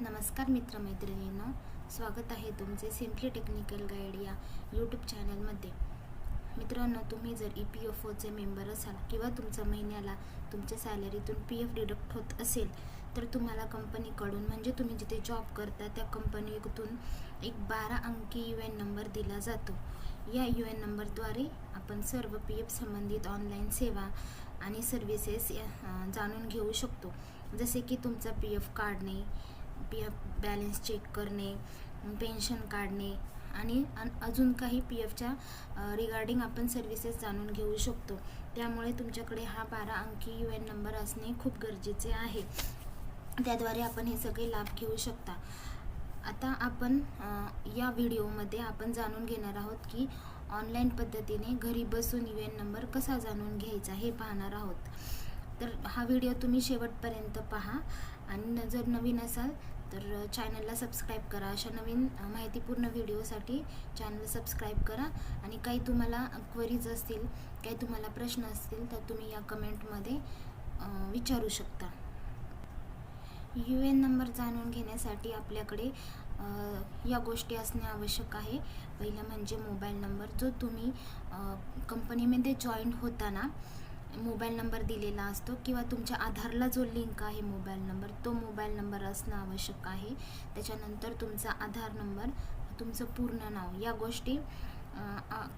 नमस्कार मित्रमैत्रिणींनो स्वागत आहे तुमचे सिम्पली टेक्निकल गाईड या यूट्यूब चॅनलमध्ये मित्रांनो तुम्ही जर ई पी एफ ओचे मेंबर असाल किंवा तुमच्या महिन्याला तुमच्या सॅलरीतून पी एफ डिडक्ट होत असेल तर तुम्हाला कंपनीकडून म्हणजे तुम्ही जिथे जॉब करता त्या कंपनीतून एक बारा अंकी यू एन नंबर दिला जातो. या यू एन नंबरद्वारे आपण सर्व पी एफ संबंधित ऑनलाईन सेवा आणि सर्व्हिसेस या- जाणून घेऊ शकतो. जसे की तुमचा पी एफ काढणे पी एफ बॅलन्स चेक करणे पेन्शन काढणे आणि अन- अजून काही पी एफच्या रिगार्डिंग आपण सर्व्हिसेस जाणून घेऊ शकतो. त्यामुळे तुमच्याकडे हा बारा अंकी यू एन नंबर असणे खूप गरजेचे आहे. त्याद्वारे आपण हे सगळे लाभ घेऊ शकता. आता आपण या व्हिडिओमध्ये आपण जाणून घेणार आहोत की ऑनलाईन पद्धतीने घरी बसून यू एन नंबर कसा जाणून घ्यायचा हे पाहणार आहोत. तर हा व्हिडिओ तुम्ही शेवटपर्यंत पहा. आणि जर नवीन असाल तर चॅनलला सबस्क्राईब करा. अशा नवीन माहितीपूर्ण व्हिडिओसाठी चॅनल सबस्क्राईब करा. आणि काही तुम्हाला क्वरीज असतील काही तुम्हाला प्रश्न असतील तर तुम्ही या कमेंटमध्ये विचारू शकता. यू एन नंबर जाणून घेण्यासाठी आपल्याकडे या गोष्टी असणे आवश्यक आहे. पहिलं म्हणजे मोबाईल नंबर जो तुम्ही कंपनीमध्ये जॉईन होताना मोबाईल नंबर दिलेला असतो किंवा तुमच्या आधारला जो लिंक आहे मोबाईल नंबर तो मोबाईल नंबर असणं आवश्यक आहे. त्याच्यानंतर तुमचा आधार नंबर तुमचं पूर्ण नाव या गोष्टी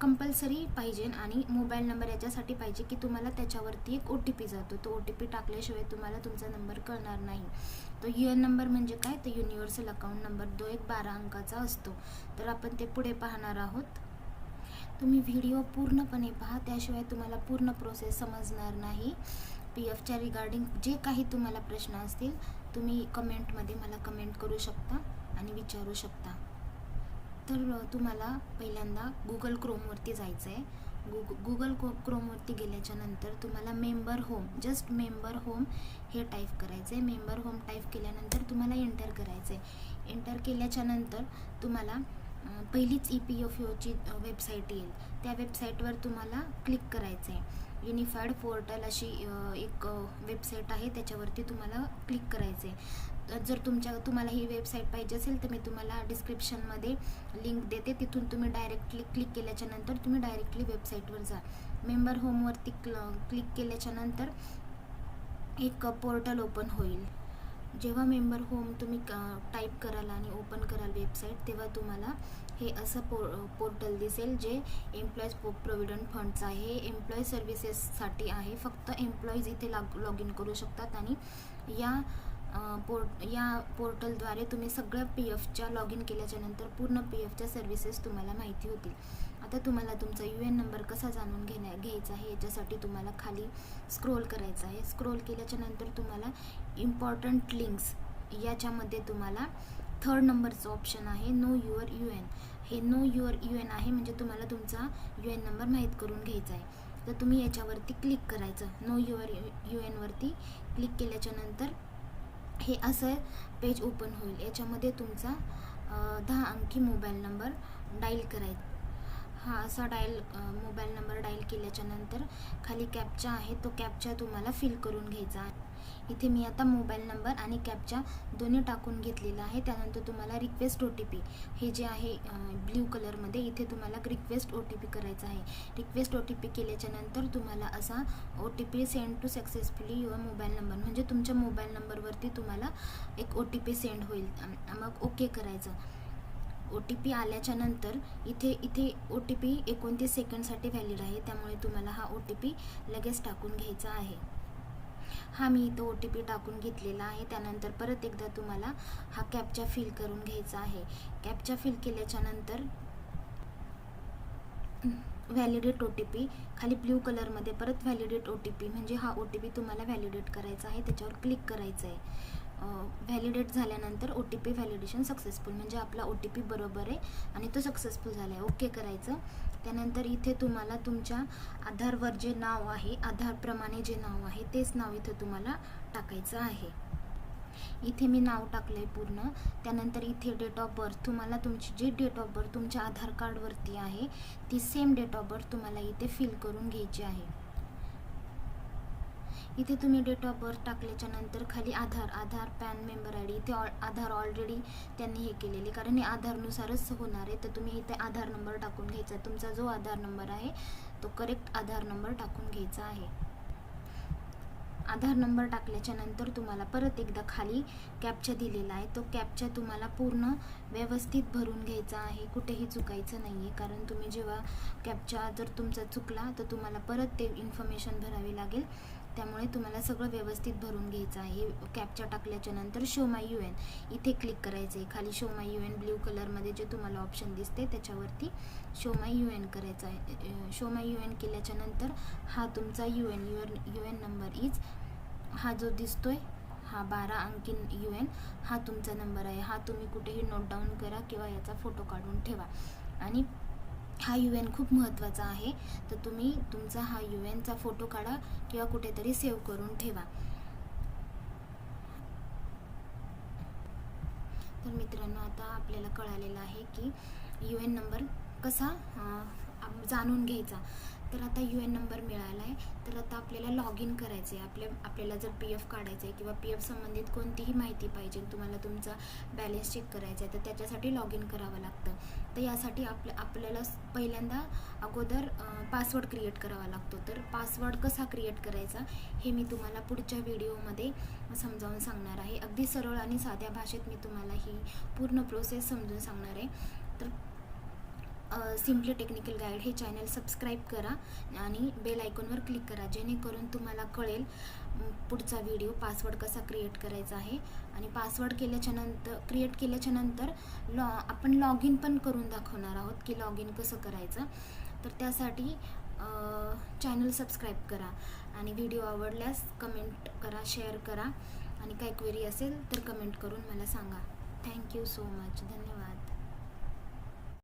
कंपल्सरी पाहिजे आणि मोबाईल नंबर याच्यासाठी पाहिजे की तुम्हाला त्याच्यावरती एक ओ टी पी जातो. तो ओ टी पी टाकल्याशिवाय तुम्हाला तुमचा नंबर कळणार नाही. तो यू एन नंबर म्हणजे काय? तर युनिव्हर्सल अकाउंट नंबर दो एक बारा अंकाचा असतो. तर आपण ते पुढे पाहणार आहोत. तुम्ही व्हिडिओ पूर्णपणे पहा त्याशिवाय तुम्हाला पूर्ण प्रोसेस समजणार नाही. पी एफच्या रिगार्डिंग जे काही तुम्हाला प्रश्न असतील तुम्ही कमेंटमध्ये मला कमेंट करू शकता आणि विचारू शकता. तर तुम्हाला पहिल्यांदा गुगल क्रोमवरती जायचं आहे गुग गुगल को क्रोमवरती गेल्याच्यानंतर तुम्हाला member home just member home हे टाईप करायचं आहे मेंबर होम टाईप केल्यानंतर तुम्हाला एंटर करायचं आहे एंटर केल्याच्यानंतर तुम्हाला पहिलीच ई पी एफ ओची वेबसाईट येईल. त्या वेबसाईटवर तुम्हाला क्लिक करायचं आहे युनिफाईड पोर्टल अशी एक वेबसाईट आहे. त्याच्यावरती तुम्हाला क्लिक करायचं आहे जर तुमच्या तुम्हाला ही वेबसाईट पाहिजे असेल तर मी तुम्हाला डिस्क्रिप्शनमध्ये लिंक देते. तिथून तुम्ही डायरेक्टली क्लिक केल्याच्यानंतर तुम्ही डायरेक्टली वेबसाईटवर जा. मेंबर होमवरती क्ल क्लिक केल्याच्यानंतर एक पोर्टल ओपन होईल. जेव्हा मेंबर होम तुम्ही टाईप कराल आणि ओपन कराल वेबसाईट तेव्हा तुम्हाला हे असं पो पोर्टल दिसेल जे एम्प्लॉईज पो प्रोव्हिडंट फंडचं आहे. हे एम्प्लॉई सर्व्हिसेससाठी आहे. फक्त एम्प्लॉईज इथे लॉग लॉग इन करू शकतात आणि या पोर्ट या पोर्टलद्वारे तुम्ही सगळ्या पी एफच्या लॉग इन केल्याच्यानंतर पूर्ण पी एफच्या सर्व्हिसेस तुम्हाला माहिती होतील. आता तुम्हाला तुमचा यू एन नंबर कसा जाणून घेण्या घ्यायचा आहे याच्यासाठी तुम्हाला खाली स्क्रोल करायचं आहे. स्क्रोल केल्याच्यानंतर तुम्हाला इम्पॉर्टंट लिंक्स याच्यामध्ये तुम्हाला थर्ड नंबरचं ऑप्शन आहे नो युअर यू एन हे नो युअर यू एन आहे म्हणजे तुम्हाला तुमचा यू एन नंबर माहीत करून घ्यायचा आहे. तर तुम्ही याच्यावरती क्लिक करायचं. नो युअर यू एनवरती क्लिक केल्याच्यानंतर हे असं पेज ओपन होईल. याच्यामध्ये तुमचा दहा अंकी मोबाईल नंबर डाईल करायचा हा असा डायल मोबाईल नंबर डायल केल्याच्यानंतर खाली कॅपचा आहे तो कॅपचा तुम्हाला फिल करून घ्यायचा आहे. इथे मी आता मोबाईल नंबर आणि कॅपचा दोन्ही टाकून घेतलेला आहे. त्यानंतर तुम्हाला रिक्वेस्ट ओ टी पी हे जे आहे ब्ल्यू कलरमध्ये इथे तुम्हाला रिक्वेस्ट ओ टी पी करायचा आहे. रिक्वेस्ट ओ टी पी केल्याच्यानंतर तुम्हाला असा O T P send to successfully your mobile number म्हणजे तुमच्या मोबाईल नंबरवरती तुम्हाला एक ओ टी पी सेंड होईल. मग ओके करायचं. ओ टी पी आल्याच्यानंतर इथे इथे ओ टी पी एकोणतीस सेकंडसाठी व्हॅलिड आहे. त्यामुळे तुम्हाला हा ओ टी पी लगेच टाकून घ्यायचा आहे. हा मी इथं ओ टी पी टाकून घेतलेला आहे. त्यानंतर परत एकदा तुम्हाला हा कॅपचा फिल करून घ्यायचा आहे. कॅपचा फिल केल्याच्यानंतर व्हॅलिडेट ओ टी पी खाली ब्ल्यू कलरमध्ये परत व्हॅलिडेट ओ टी पी म्हणजे हा ओ टी पी तुम्हाला व्हॅलिडेट करायचा आहे. त्याच्यावर क्लिक करायचं आहे व्हॅलिडेट झाल्यानंतर O T P validation successful म्हणजे आपला ओ टी पी बरोबर आहे आणि तो सक्सेसफुल झाला आहे ओके करायचं. त्यानंतर इथे तुम्हाला तुमच्या आधारवर जे नाव आहे आधारप्रमाणे जे नाव आहे तेच नाव इथे तुम्हाला टाकायचं आहे. इथे मी नाव टाकलं आहे पूर्ण. त्यानंतर इथे डेट ऑफ बर्थ तुम्हाला तुमची जी डेट ऑफ बर्थ तुमच्या आधार कार्डवरती आहे ती सेम डेट ऑफ बर्थ तुम्हाला इथे फिल करून घ्यायची आहे. इथे तुम्ही डेट ऑफ बर्थ टाकल्याच्या नंतर खाली Aadhaar Aadhaar PAN member I D इथे ऑल आधार ऑलरेडी त्यांनी हे केलेले. कारण हे आधारनुसारच होणार आहे. तर तुम्ही इथे आधार नंबर टाकून घ्यायचा. तुमचा जो आधार नंबर आहे तो करेक्ट आधार नंबर टाकून घ्यायचा आहे. आधार नंबर टाकल्याच्या नंतर तुम्हाला परत एकदा खाली कॅपचा दिलेला आहे. तो कॅपचा तुम्हाला पूर्ण व्यवस्थित भरून घ्यायचा आहे. कुठेही चुकायचं नाही आहे कारण तुम्ही जेव्हा कॅपचा जर तुमचा चुकला तर तुम्हाला परत ते इन्फॉर्मेशन भरावी लागेल. त्यामुळे तुम्हाला सगळं व्यवस्थित भरून घ्यायचं आहे. कॅपच्या टाकल्याच्या नंतर शो माय यू एन इथे क्लिक करायचं आहे. खाली show my U N blue कलरमध्ये जे तुम्हाला ऑप्शन दिसते त्याच्यावरती शो माय यू एन करायचं आहे. शो माय यू एन केल्याच्यानंतर हा तुमचा U N your U N number is हा जो दिसतोय हा बारा अंकी यू एन हा तुमचा नंबर आहे. हा तुम्ही कुठेही नोट डाऊन करा किंवा याचा फोटो काढून ठेवा. आणि हा यू एन खूप महत्त्वाचा आहे. तर तुम्ही तुमचा हा यू एनचा फोटो काढा किंवा कुठेतरी सेव्ह करून ठेवा. तर मित्रांनो आता आपल्याला कळालेलं आहे की यू एन नंबर कसा जाणून घ्यायचा. तर आता यू एन नंबर मिळाला आहे. तर आता आपल्याला लॉग इन करायचं आहे आपल्या आपल्याला जर पी एफ काढायचं आहे किंवा पी एफ संबंधित कोणतीही माहिती पाहिजे तुम्हाला तुमचा बॅलन्स चेक करायचा आहे तर त्याच्यासाठी लॉग इन करावं लागतं. तर यासाठी आपल्या आपल्याला पहिल्यांदा अगोदर पासवर्ड क्रिएट करावा लागतो. तर पासवर्ड कसा क्रिएट करायचा हे मी तुम्हाला पुढच्या व्हिडिओमध्ये समजावून सांगणार आहे. अगदी सरळ आणि साध्या भाषेत मी तुम्हाला ही पूर्ण प्रोसेस समजून सांगणार आहे. तर सिम्पली टेक्निकल गाईड हे चॅनल सबस्क्राईब करा आणि बेल आयकॉनवर क्लिक करा जेणेकरून तुम्हाला कळेल पुढचा व्हिडिओ पासवर्ड कसा क्रिएट करायचा आहे. आणि पासवर्ड केल्याच्यानंतर क्रिएट केल्याच्यानंतर लॉ आपण लॉग इन पण करून दाखवणार आहोत की लॉग इन कसं करायचं. तर त्यासाठी चॅनल सबस्क्राईब करा आणि व्हिडिओ आवडल्यास कमेंट करा शेअर करा. आणि काही क्वेरी असेल तर कमेंट करून मला सांगा. थँक्यू सो मच धन्यवाद.